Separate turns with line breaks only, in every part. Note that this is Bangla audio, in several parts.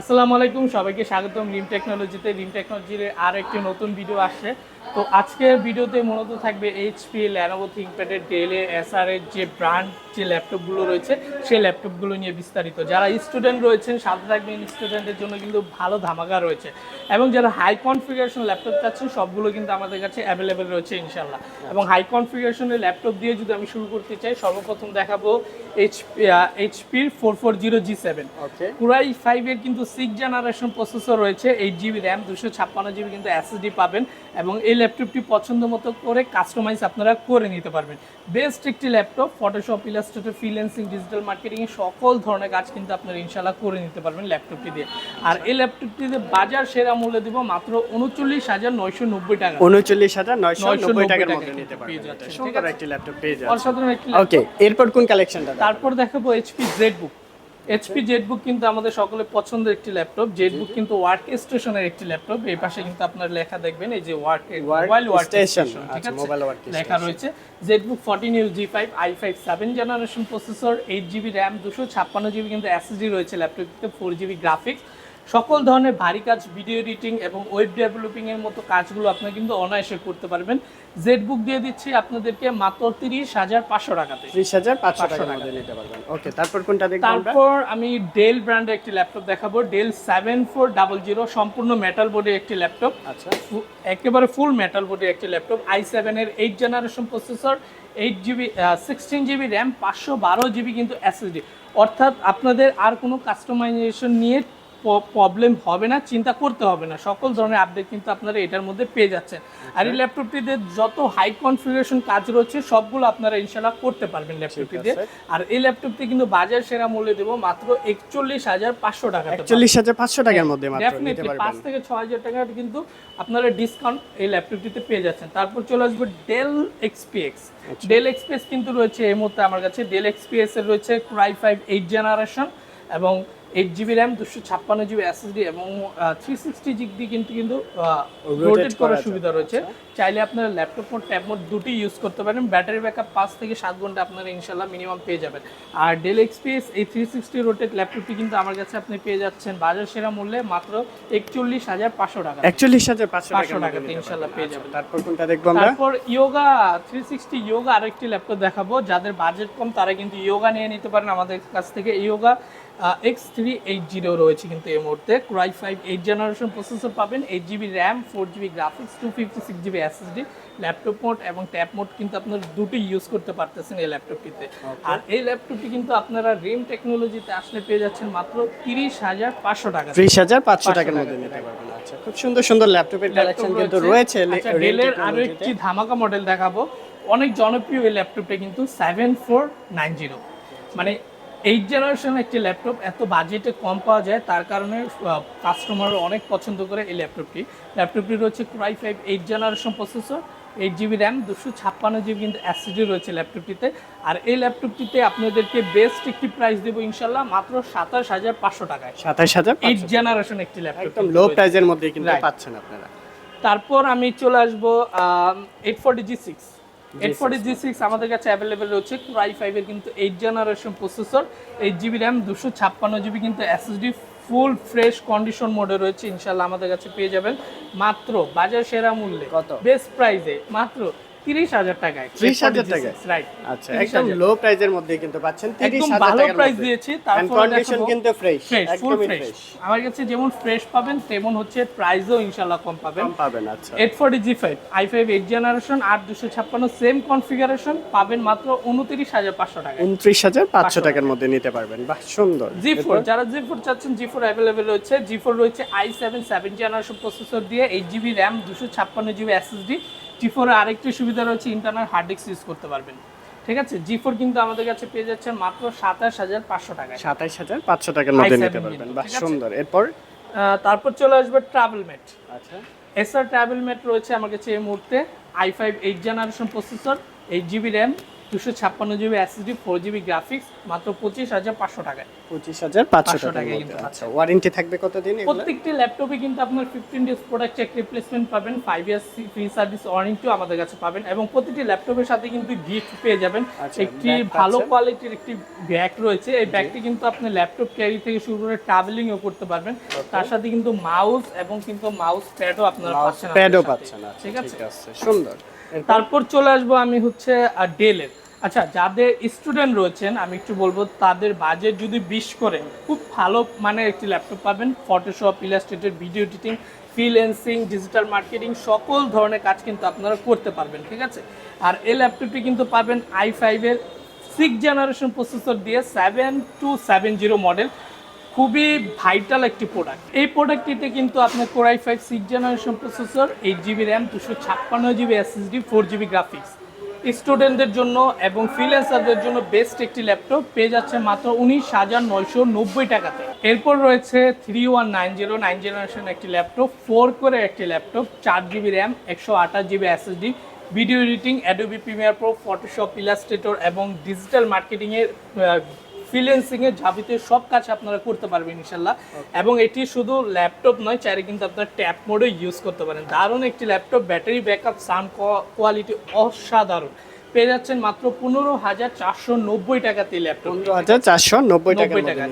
আসসালামু আলাইকুম, সবাইকে স্বাগতম রিম টেকনোলজিতে। রিম টেকনোলজির আর একটি নতুন ভিডিও আসছে। তো আজকের ভিডিওতে মূলত থাকবে এইচপি ল্যানোভো থিঙ্কপ্যাডের ডেলে এসআর এর যে ব্র্যান্ড যে ল্যাপটপগুলো রয়েছে, সেই ল্যাপটপগুলো নিয়ে বিস্তারিত। যারা স্টুডেন্ট রয়েছেন, সাথে থাকবেন স্টুডেন্টের জন্য কিন্তু ভালো ধামাকা রয়েছে। এবং যারা হাই কনফিগারেশন ল্যাপটপ চাচ্ছেন, সবগুলো কিন্তু আমাদের কাছে অ্যাভেলেবেল রয়েছে ইনশাল্লাহ এবং হাই কনফিগারেশনের ল্যাপটপ দিয়ে যদি আমি শুরু করতে চাই, সর্বপ্রথম দেখাবো এইচপির four four zero G seven কুরাই ফাইভের কিন্তু সিক্স জেনারেশন প্রসেসর রয়েছে এইট জিবি র্যাম দুশো ছাপ্পান্ন জিবি কিন্তু এসএসডি পাবেন এবং এই ল্যাপটপটি পছন্দ মতো করে কাস্টমাইজ আপনারা করে নিতে পারবেন। বেস্ট একটি laptop Photoshop illustrator freelancing digital marketing সকল ধরনের কাজ কিন্তু আপনারা ইনশাল্লাহ করে নিতে পারবেন ল্যাপটপটি দিয়ে। আর এই ল্যাপটপটিতে বাজার সেরা মূল্য দিব মাত্র উনচল্লিশ হাজার নয়শো নব্বই টাকা।
উনচল্লিশ হাজার নয়শো নব্বই টাকার
টাকা
মধ্যে নিতে পারবেন। সুন্দর একটি ল্যাপটপ পেয়ে যাচ্ছে
অসাধারণ একটি
ওকে এরপর কোন কালেকশনটা
তারপর দেখাবো HP Z book HP Z book কিন্তু আমাদের সকলের পছন্দের একটি ল্যাপটপ। জেড বুক কিন্তু ওয়ার্ক স্টেশনের একটি ল্যাপটপ। এই পাশে কিন্তু আপনার লেখা দেখবেন এই যে ওয়ার্ক মোবাইল ওয়ার্ক স্টেশন ঠিক
আছে?
আছে
ওয়ার্ক স্টেশন
লেখা
রয়েছে।
রয়েছে ZBook fourteen U G five I five seven generation processor eight GB RAM দুশো ছাপ্পান্ন জিবি কিন্তু এসএসডি রয়েছে ল্যাপটপটিতে ফোর জিবি গ্রাফিক্স সকল ধরনের ভারী কাজ ভিডিও এডিটিং এবং ওয়েব ডেভেলপিং এর মতো কাজগুলো আপনারা কিন্তু অনায়াসে করতে পারবেন। জেড বুক দিয়ে দিচ্ছি আপনাদেরকে মাত্র তিরিশ হাজার পাঁচশো টাকাতে।
ত্রিশ হাজার পাঁচশো
টাকা।
নিতে পারবেন। ওকে তারপর কোনটা
তারপর আমি ডেল ব্র্যান্ডের একটি ল্যাপটপ দেখাবো। Dell seven four double zero সম্পূর্ণ মেটাল বোর্ডের একটি ল্যাপটপ
আচ্ছা।
একেবারে ফুল মেটাল বোর্ডের একটি ল্যাপটপ আই সেভেনের eight generation processor eight GB sixteen GB RAM পাঁচশো বারো জিবি কিন্তু এসএসডি অর্থাৎ আপনাদের আর কোনো কাস্টমাইজেশন নিয়ে প্রবলেম হবে না চিন্তা করতে হবে না। সকল ধরনের আপডেট কিন্তু আপনারা এটার মধ্যে পেয়ে যাচ্ছেন। আর এই ল্যাপটপটিতে যত হাই কনফিগারেশন কাজ রয়েছে সবগুলো আপনারা ইনশাল্লাহ করতে পারবেন ল্যাপটপটি দিয়ে আর এই ল্যাপটপটি কিন্তু বাজার সেরা মূল্যে দেবো মাত্র একচল্লিশ হাজার পাঁচশো টাকা
একচল্লিশ হাজার পাঁচশো টাকার মধ্যে
ডেফিনেটলি পাঁচ থেকে ছ হাজার টাকার কিন্তু আপনারা ডিসকাউন্ট এই ল্যাপটপটিতে পেয়ে যাচ্ছেন। তারপর চলে আসবে ডেল এক্সপিএক্স। ডেল এক্সপিএস কিন্তু রয়েছে এই মুহূর্তে আমার কাছে। ডেল এক্সপিএস এর রয়েছে core i five eight generation এবং এইট জিবি র্যাম দুশো ছাপ্পান্ন জিবি এসএসডি এবং থ্রি সিক্সটি জিবি কিন্তু কিন্তু রোটেট করার সুবিধা রয়েছে। চাইলে আপনারা ল্যাপটপ মোড ট্যাব মোড দুটি ইউজ করতে পারেন। ব্যাটারি ব্যাকআপ পাঁচ থেকে সাত ঘণ্টা আপনারা ইনশাল্লাহ মিনিমাম পেয়ে যাবেন। আর ডেল এক্সপিএস এই থ্রি সিক্সটি রোটেট ল্যাপটপটি কিন্তু আমার কাছে আপনি পেয়ে যাচ্ছেন বাজার সেরা মূল্যে মাত্র একচল্লিশ হাজার পাঁচশো টাকা।
একচল্লিশ হাজার পাঁচশো
পাঁচশো টাকাতে ইনশাল্লাহ পেয়ে
আচ্ছা,
যাবেন।
তারপর কোনটা দেখব
তারপর ইয়োগা থ্রি সিক্সটি ইয়োগা আরেকটি ল্যাপটপ দেখাবো। যাদের বাজেট কম তারা কিন্তু ইয়োগা নিয়ে নিতে পারেন আমাদের কাছ থেকে। Yoga X three eight zero রয়েছে কিন্তু এই মুহূর্তে। Core i five eight generation processor পাবেন eight GB RAM four GB graphics two fifty six GB SSD laptop mode এবং ট্যাব মোড কিন্তু আপনারা দুটো ইউজ করতে পারতেছেন এই ল্যাপটপটিতে আর এই ল্যাপটপটি কিন্তু আপনারা রিম টেকনোলজিতে আসলে পেয়ে যাচ্ছেন মাত্র তিরিশ হাজার পাঁচশো টাকা।
ত্রিশ হাজার পাঁচশো টাকার
টাকা।
মধ্যে নিতে পারবেন। আচ্ছা খুব সুন্দর সুন্দর ল্যাপটপের কালেকশন কিন্তু রয়েছে।
আচ্ছা, ডেলের
আরও
একটি ধামাকা মডেল দেখাবো। অনেক জনপ্রিয় এই ল্যাপটপটা কিন্তু সেভেন ফোর নাইন জিরো মানে এইট জেনারেশন একটি ল্যাপটপ এত বাজেটে কম পাওয়া যায় তার কারণে কাস্টমার অনেক পছন্দ করে এই ল্যাপটপটি ল্যাপটপটি রয়েছে core i five eight generation processor eight GB RAM দুশো ছাপ্পান্ন জিবি কিন্তু অ্যাসিডি রয়েছে ল্যাপটপটিতে আর এই ল্যাপটপটিতে আপনাদেরকে বেস্ট একটি প্রাইস দেবো ইনশাল্লাহ মাত্র সাতাশ হাজার পাঁচশো টাকায়।
সাতাশ হাজার
এইট জেনারেশন একটি ল্যাপটপ
একদম লো প্রাইজের মধ্যে কিন্তু পাচ্ছেন আপনারা।
তারপর আমি চলে আসব eight forty G six eight forty G six আমাদের কাছে অ্যাভেলেবেল রয়েছে। ক্রাই ফাইভের কিন্তু eight generation processor eight GB RAM দুশো ছাপ্পান্ন জিবি কিন্তু এসএসডি ফুল ফ্রেশ কন্ডিশন মোডে রয়েছে। ইনশাল্লাহ আমাদের কাছে পেয়ে যাবেন। মাত্র বাজার সেরা মূল্যে।
কত?
বেস্ট প্রাইসে মাত্র তিরিশ হাজার টাকায়।
30,000 টাকায়?
রাইট
আচ্ছা একদম লো প্রাইজের মধ্যে কিন্তু পাচ্ছেন। তিরিশ
একদম ভালো প্রাইস দিয়েছি তারপর
condition কিন্তু ফ্রেশ
ফ্রেশ ফুল ফ্রেশ আমার কাছে যেমন ফ্রেশ পাবেন তেমন হচ্ছে প্রাইসও ইনশাল্লাহ কম পাবেন।
কম পাবেন আচ্ছা।
Eight forty G five I five eight generation আট দুশো ছাপ্পান্ন সেম কনফিগারেশন পাবেন মাত্র উনত্রিশ হাজার পাঁচশো টাকা
উনত্রিশ হাজার পাঁচশো টাকার মধ্যে নিতে পারবেন। বাহ সুন্দর।
জি ফোর যারা জি ফোর চাচ্ছেন জি ফোর অ্যাভেলেবেল রয়েছে। জি ফোর রয়েছে I seven seven generation processor দিয়ে এইট জিবি র্যাম দুশো ছাপ্পান্ন জিবি এসএসডি জি ফোরের আরেকটি সুবিধা রয়েছে ইন্টারনাল হার্ড ডিস্ক ইউজ করতে পারবেন। ঠিক আছে? জি ফোর কিন্তু আমাদের কাছে পেয়ে যাচ্ছেন মাত্র সাতাশ হাজার পাঁচশো টাকা
সাতাশ হাজার পাঁচশো টাকার মধ্যে নিতে পারবেন। বাহ সুন্দর। এরপর?
তারপর চলে আসবে ট্রাভেল মেট
আচ্ছা।
এসআর ট্রাভেলমেট রয়েছে আমার কাছে এই মুহূর্তে। I five eight generation processor eight GB RAM দুশো ছাপ্পান্ন GB SSD four GB graphics মাত্র পঁচিশ হাজার পাঁচশো টাকায়।
পঁচিশ হাজার পাঁচশো
টাকায় কিন্তু
আচ্ছা ওয়ারেন্টি থাকবে কতদিন
প্রত্যেকটি ল্যাপটপে কিন্তু আপনার fifteen days product check replacement পাবেন ফাইভ ইয়ার্স ফ্রি সার্ভিস ওয়ারেন্টিও আমাদের কাছে পাবেন এবং প্রতিটি ল্যাপটপের সাথে কিন্তু গিফট পেয়ে যাবেন। একটি ভালো কোয়ালিটির একটি ব্যাগ রয়েছে। এই ব্যাগটি কিন্তু আপনি ল্যাপটপ ক্যারি থেকে শুরু করে ট্রাভেলিংও করতে পারবেন। তার সাথে কিন্তু মাউস এবং কিন্তু মাউস প্যাডও আপনারা পাচ্ছেন
প্যাডও পাচ্ছেন আচ্ছা
ঠিক আছে?
সুন্দর।
তারপর চলে আসব আমি হচ্ছে ডেলের আচ্ছা যাদের স্টুডেন্ট রয়েছেন, আমি একটু বলব, তাদের বাজেট যদি বিশ করেন, খুব ভালো মানের একটি ল্যাপটপ পাবেন Photoshop illustrated video editing freelancing digital marketing সকল ধরনের কাজ কিন্তু আপনারা করতে পারবেন, ঠিক আছে? আর এই ল্যাপটপটি কিন্তু পাবেন আই ফাইভের সিক্স জেনারেশন প্রসেসর দিয়ে seven two seven zero model খুবই ভাইটাল একটি প্রোডাক্ট এই প্রোডাক্টটিতে কিন্তু আপনার core i five six generation processor eight GB RAM দুশো ছাপ্পান্ন GB SSD four GB graphics স্টুডেন্টদের জন্য এবং ফ্রিল্যান্সারদের জন্য বেস্ট একটি ল্যাপটপ পেয়ে যাচ্ছে মাত্র উনিশ হাজার নয়শো নব্বই টাকাতে। এরপর রয়েছে three one nine zero nine generation একটি ল্যাপটপ, ফোর করে একটি ল্যাপটপ, চার জিবি র্যাম, একশো আঠাশ GB SSD, video editing, Adobe Premiere Pro, Photoshop, illustrator এবং ডিজিটাল মার্কেটিংয়ের ফ্রিল্যান্সিং এর যাবতীয় সব কাজ আপনারা করতে পারবেন ইনশাল্লাহ। এবং এটি শুধু ল্যাপটপ নয় চাইলে কিন্তু আপনারা ট্যাপ মোডে ইউজ করতে পারেন। দারুণ একটি laptop battery backup sound quality অসাধারণ। পেয়ে যাচ্ছেন মাত্র পনেরো হাজার চারশো নব্বই টাকাতে ল্যাপটপ
পনেরো হাজার চারশো নব্বই
টাকা।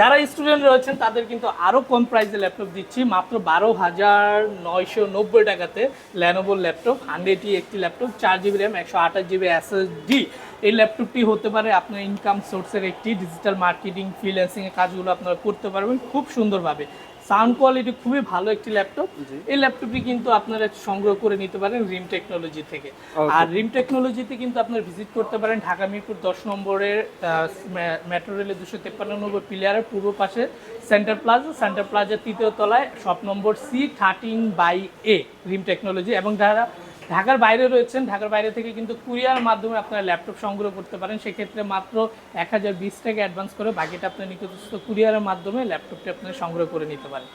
যারা স্টুডেন্ট রয়েছেন তাদের কিন্তু আরও কম প্রাইসে ল্যাপটপ দিচ্ছি মাত্র বারো হাজার নয়শো নব্বই টাকাতে ল্যানোভোর ল্যাপটপ হান্ড্রেড একটি ল্যাপটপ চার জিবি র্যাম একশো আঠাশ জিবি এসএসডি এই ল্যাপটপটি হতে পারে আপনার ইনকাম সোর্সের একটি ডিজিটাল মার্কেটিং ফ্রিল্যান্সিং এর কাজগুলো আপনারা করতে পারবেন খুব সুন্দরভাবে। সাউন্ড কোয়ালিটি খুবই ভালো একটি ল্যাপটপ এই ল্যাপটপটি কিন্তু আপনারা সংগ্রহ করে নিতে পারেন রিম টেকনোলজি থেকে। আর রিম টেকনোলজিতে কিন্তু আপনারা ভিজিট করতে পারেন ঢাকা মিরপুর দশ নম্বরের মেট্রো রেলের দুশো তেপ্পান্ন নম্বর প্লেয়ারের পূর্ব পাশে সেন্টার প্লাজা সেন্টার প্লাজার তৃতীয় তলায় shop number C thirteen by A Rim technology এবং যারা ঢাকার বাইরে রয়েছেন। ঢাকার বাইরে থেকে কিন্তু কুরিয়ার মাধ্যমে আপনারা ল্যাপটপ সংগ্রহ করতে পারেন। সেক্ষেত্রে মাত্র এক হাজার বিশ টাকা অ্যাডভান্স করে বাকিটা আপনার নিকটস্থ কুরিয়ারের মাধ্যমে ল্যাপটপটি আপনারা সংগ্রহ করে নিতে পারেন।